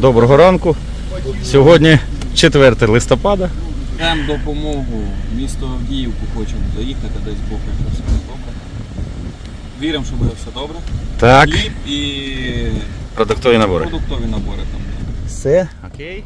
Доброго ранку. Сьогодні 4 листопада. Нам допомогу місто Авдіївку хочемо заїхати, десь Бог якщо все буде добре. Віримо, що буде все добре. Так, Хліб і продуктові набори. продуктові набори там. Все. Окей.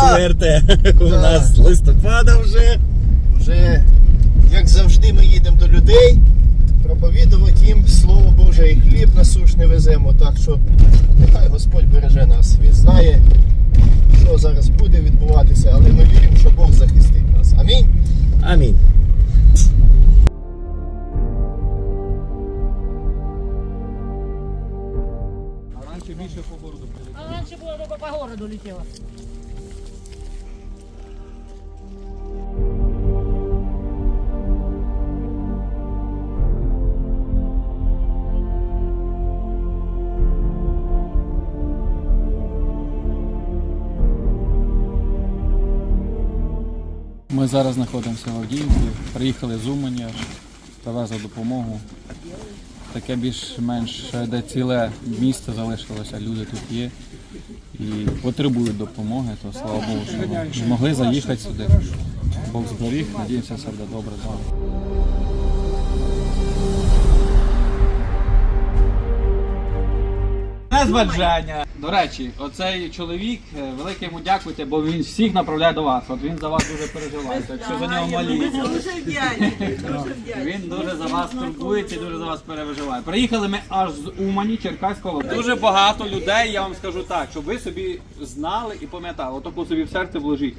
Четверте у нас листопада вже. Вже, як завжди, ми їдемо до людей, проповідувати їм Слово Боже і хліб насушний веземо. Так що нехай Господь береже нас. Він знає, що зараз буде відбуватися, але ми віримо, що Бог захистить нас. Амінь. Амінь. А раніше більше по городу прилетіло. А раньше было только по городу летело. Ми зараз знаходимося в Авдіївці, приїхали з Умані, привезли допомогу. Таке більш-менш де ціле місто залишилося, люди тут є і потребують допомоги, то слава Богу, що змогли заїхати сюди. Бог зберіг, надіємося, все буде добре з вами. Не зваджання. До речі, оцей чоловік, е, велике йому дякуйте, бо він всіх направляє до вас. От він за вас дуже переживає. Так що за нього моліться. Він дуже за вас турбується і дуже за вас переживає. Приїхали ми аж з Умані, Черкаського. Дуже багато людей, я вам скажу так, щоб ви собі знали і пам'ятали, отаку собі в серце вложіть.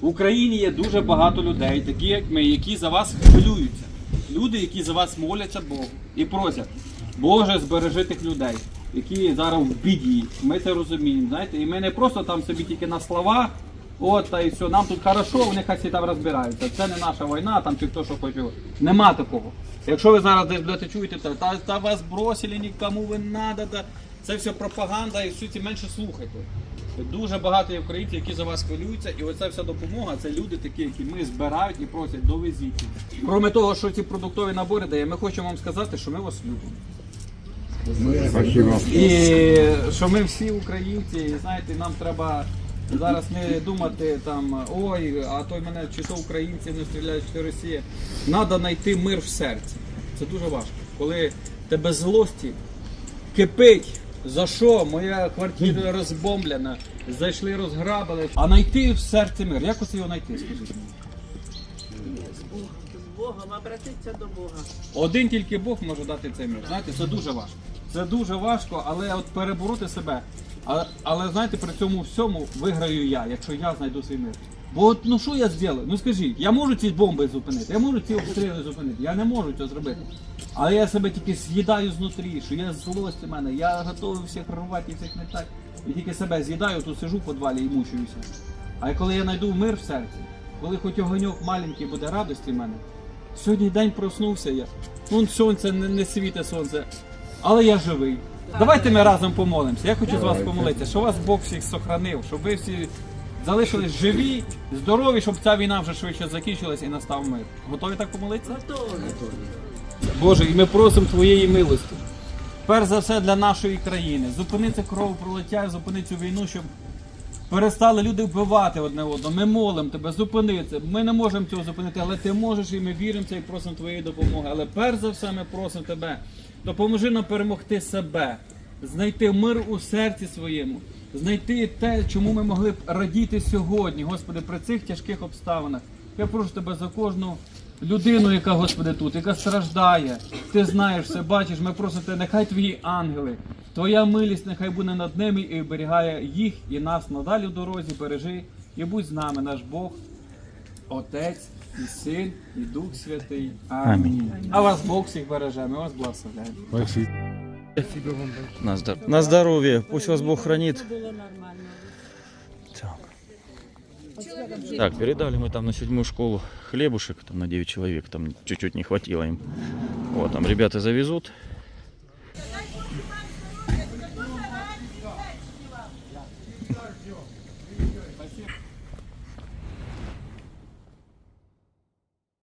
В Україні є дуже багато людей, такі як ми, які за вас хвилюються. Люди, які за вас моляться Богу і просять, Боже, збережи тих людей, які зараз в біді. Ми це розуміємо. Знаєте, і ми не просто там собі тільки на слова, от та і все, нам тут хорошо, вони хай всі там розбираються. Це не наша війна, там чи хто що хоче. Нема такого. Якщо ви зараз десь будете чуєте, та, та, та вас бросили, нікому ви надо, та, це все пропаганда і суті менше слухайте. Дуже багато є українців, які за вас хвилюються, і оця вся допомога це люди такі, які ми збирають і просять довезіть. Кроме того, що ці продуктові набори дає, ми хочемо вам сказати, що ми вас любимо. І що ми всі українці, і знаєте, нам треба зараз не думати там, ой, а той мене чи то українці не стріляють, чи то Росія. Треба знайти мир в серці. Це дуже важко. Коли тебе злості кипить. За що? Моя квартира розбомблена, зайшли, розграбили. А знайти в серці мир. Як оце його знайти? Скажіть Богом, обратитися до Бога. Один тільки Бог може дати цей мир. Знаєте, це дуже важко. Це дуже важко, але от перебороти себе. Але, але знаєте, при цьому всьому виграю я, якщо я знайду свій мир. Бо от ну що я зроблю? Ну скажіть, я можу ці бомби зупинити, я можу ці обстріли зупинити, я не можу цього зробити. Але я себе тільки з'їдаю знутрі, що я злость у мене, я готовий всіх рвати і всіх не так. І тільки себе з'їдаю, то сижу в подвалі і мучуюся. А коли я знайду мир в серці, коли хоч огоньок маленький буде радості в мене, Сьогодні день проснувся я. Вон сонце не, не світе сонце, але я живий. Давайте ми разом помолимося. Я хочу з вас помолитися, що вас Бог всіх сохранив, щоб ви всі залишились живі, здорові, щоб ця війна вже швидше закінчилась і настав мир. Готові так помолитися? Готові. Боже, і ми просимо Твоєї милості. Перш за все для нашої країни. Зупини це кровопролиття, зупини цю війну, щоб Перестали люди вбивати одне одного. Ми молимо тебе, зупини. Ми не можемо цього зупинити, але ти можеш і ми віримо це і просимо твоєї допомоги. Але перш за все ми просимо тебе, допоможи нам перемогти себе, знайти мир у серці своєму, знайти те, чому ми могли б радіти сьогодні, Господи, при цих тяжких обставинах. Я прошу тебе за кожну людину, яка, Господи, тут, яка страждає. Ти знаєш все, бачиш, ми просимо тебе, нехай твої ангели, твоя милість нехай буде над ними і оберігає їх і нас надалі в дорозі, бережи і будь з нами, наш Бог, Отець і Син, і Дух Святий. Амінь. А вас Бог всіх береже, ми вас благословляємо. На, здор- на здоров'я. Пусть вас Бог хранит. Так. Так, передали мы там на седьмую школу хлебушек, там на 9 человек, там чуть-чуть не хватило им. Вот, там ребята завезут. Днем.